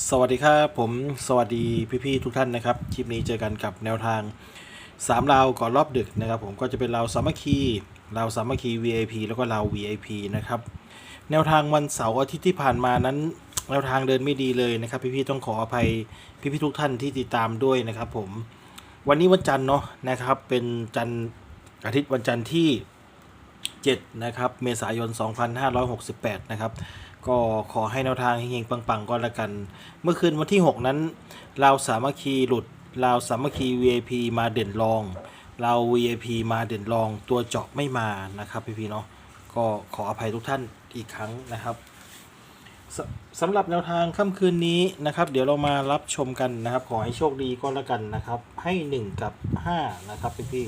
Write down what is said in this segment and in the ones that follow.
สวัสดีครับผมสวัสดีพี่ๆทุกท่านนะครับคลิปนี้เจอกันกับแนวทาง3ราวก่อนรอบดึกนะครับ ผมก็จะเป็นราวสามัคคีราวสามัคคี VIP แล้วก็ราว VIP นะครับแนวทางวันเสาร์อาทิตย์ที่ผ่านมานั้นแนวทางเดินไม่ดีเลยนะครับ พี่ๆต้องขออภัยพี่ๆทุกท่านที่ติดตามด้วยนะครับ ผมวันนี้วันจันทร์เนาะนะครับ เป็นจันทร์อาทิตย์วันจันทร์ที่7นะครับเมษายน 2568 นะครับ ก็ขอให้แนวทางเฮงๆปังๆก็แล้วกัน เมื่อคืนวันที่ 6 นั้น เราวสามัคคีหลุด เราวสามัคคี VIP มาเด่นรอง เรา VIP มาเด่นรอง ตัวเจาะไม่มานะครับพี่ๆเนาะก็ขออภัยทุกท่านอีกครั้งนะครับสสำหรับแนวทางค่ำคืนนี้นะครับ เดี๋ยวเรามารับชมกันนะครับ ขอให้โชคดีก็แล้วกันนะครับ ให้ 1 กับ 5 นะครับพี่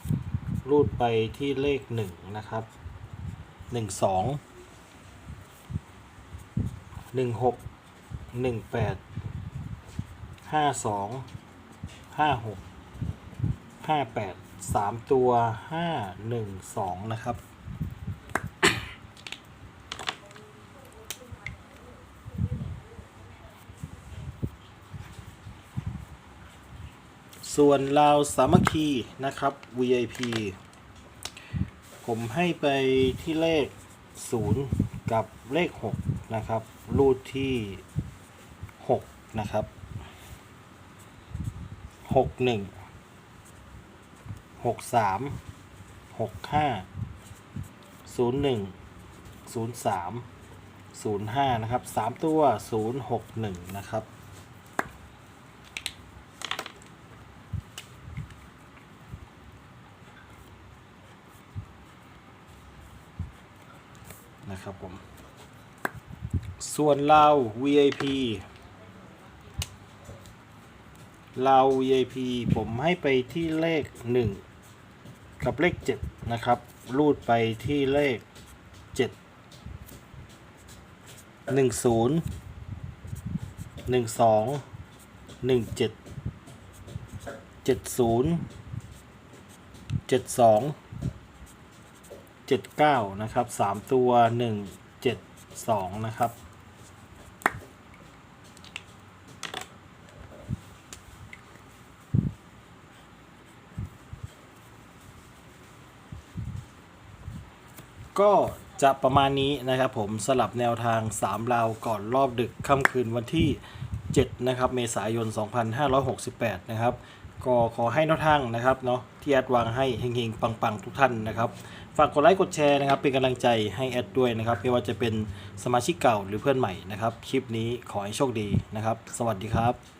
ๆรูดไปที่เลข 1 นะครับ 1 2 หนึ่งหกหนึ่งแปดห้าสองห้าหกห้าแปดสามตัวห้าหนึ่งสองนะครับส่วนลาวสามัคคีนะครับ VIP ผมให้ไปที่เลข 0 กับเลข 6 นะครับ รูทที่ 6 นะครับ 6 1 6 3 6 5 0 1 0 3 0 5 นะครับ 3 ตัว 0 6 1 นะครับ นะครับผม ส่วนเรา VIP เรา VIP ผมให้ไปที่เลข 1 กับเลข 7 นะครับ รูดไปที่เลข 7 1 0 1 2 1 7 7 0 7 2เจ็ดเก้านะครับสามตัวหนึ่งเจ็ดสองนะครับ ก็จะประมาณนี้นะครับผมสลับแนวทาง 3 ราวก่อนรอบดึกค่ำคืนวันที่ 7 นะครับ เมษายน 2568 นะครับ ก็ขอให้แนวทางนะครับเนาะที่แอดวางให้เฮงๆ ปังๆ ทุกท่านนะครับฝากกดไลค์กดแชร์นะครับ เป็นกำลังใจให้แอดด้วยนะครับไม่ว่าจะเป็นสมาชิกเก่าหรือเพื่อนใหม่นะครับคลิปนี้ขอให้โชคดีนะครับ สวัสดีครับ